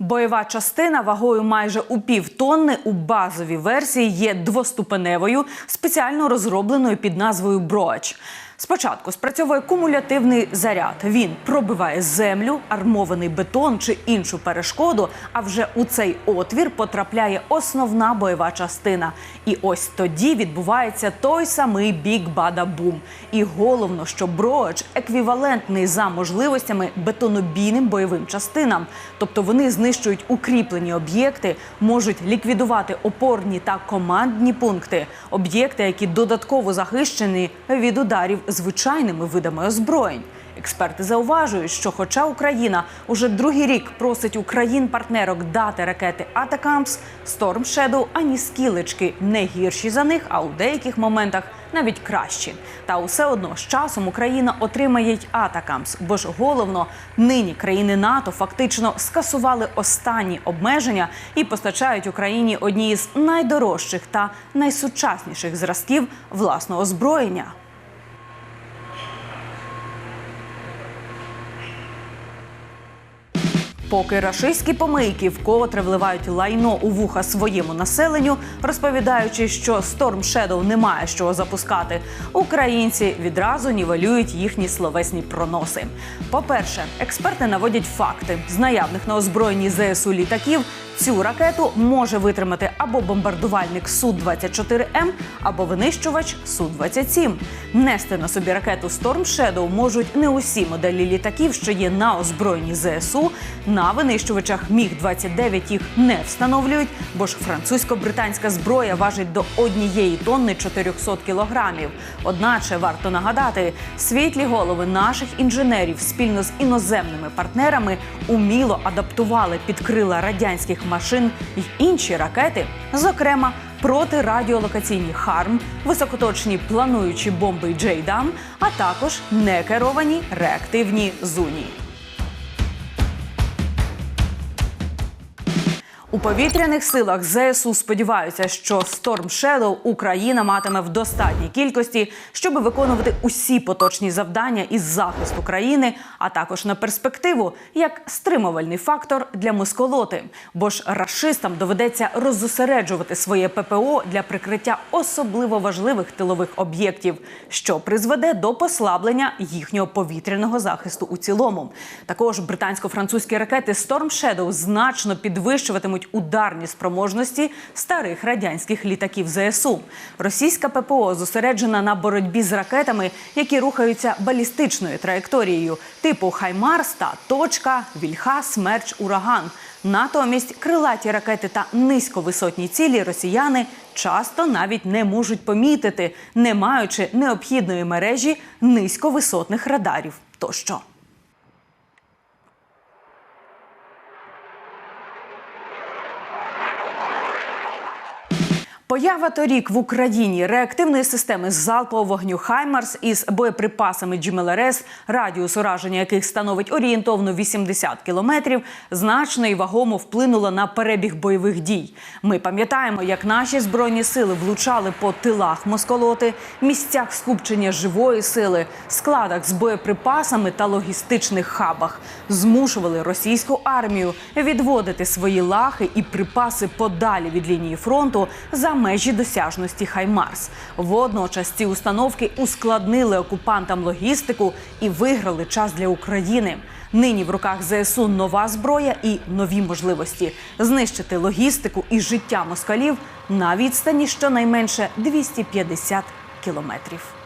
Бойова частина вагою майже у півтонни у базовій версії є двоступеневою, спеціально розробленою під назвою Броач. Спочатку спрацьовує кумулятивний заряд. Він пробиває землю, армований бетон чи іншу перешкоду. А вже у цей отвір потрапляє основна бойова частина. І ось тоді відбувається той самий бік бада бум. І головно, що броач еквівалентний за можливостями бетонобійним бойовим частинам. Тобто вони знищують укріплені об'єкти, можуть ліквідувати опорні та командні пункти, об'єкти, які додатково захищені від ударів звичайними видами озброєнь. Експерти зауважують, що, хоча Україна уже другий рік просить у країн-партнерок дати ракети Атакамс, Storm Shadow ані скілечки не гірші за них, а у деяких моментах навіть кращі. Та усе одно з часом Україна отримає й Атакамс, бо ж головно нині країни НАТО фактично скасували останні обмеження і постачають Україні одні з найдорожчих та найсучасніших зразків власного озброєння. Поки рашистські помийки вкотре вливають лайно у вуха своєму населенню, розповідаючи, що Storm Shadow немає чого запускати, українці відразу нівелюють їхні словесні проноси. По-перше, експерти наводять факти з наявних на озброєнні ЗСУ літаків. Цю ракету може витримати або бомбардувальник Су-24М, або винищувач Су-27. Нести на собі ракету Storm Shadow можуть не усі моделі літаків, що є на озброєнні ЗСУ. На винищувачах Міг-29 їх не встановлюють, бо ж французько-британська зброя важить до однієї тонни 400 кілограмів. Одначе варто нагадати, світлі голови наших інженерів спільно з іноземними партнерами уміло адаптували під крила радянських машин й інші ракети, зокрема протирадіолокаційні харм, високоточні плануючі бомби Джейдам, а також некеровані реактивні зуні. У повітряних силах ЗСУ сподіваються, що Storm Shadow Україна матиме в достатній кількості, щоб виконувати усі поточні завдання із захисту країни, а також на перспективу як стримувальний фактор для москолоти. Бо ж рашистам доведеться роззосереджувати своє ППО для прикриття особливо важливих тилових об'єктів, що призведе до послаблення їхнього повітряного захисту у цілому. Також британсько-французькі ракети Storm Shadow значно підвищуватимуть ударні спроможності старих радянських літаків ЗСУ. Російська ППО зосереджена на боротьбі з ракетами, які рухаються балістичною траєкторією, типу Хаймарс та точка, Вільха, Смерч, Ураган. Натомість крилаті ракети та низьковисотні цілі росіяни часто навіть не можуть помітити, не маючи необхідної мережі низьковисотних радарів тощо. Поява торік в Україні реактивної системи залпового вогню Хаймарс із боєприпасами GMLRS, радіус ураження яких становить орієнтовно 80 кілометрів, значно і вагомо вплинула на перебіг бойових дій. Ми пам'ятаємо, як наші збройні сили влучали по тилах москолоти, місцях скупчення живої сили, складах з боєприпасами та логістичних хабах, змушували російську армію відводити свої лахи і припаси подалі від лінії фронту за межі досяжності Хаймарс. Водночас ці установки ускладнили окупантам логістику і виграли час для України. Нині в руках ЗСУ нова зброя і нові можливості знищити логістику і життя москалів на відстані щонайменше 250 кілометрів.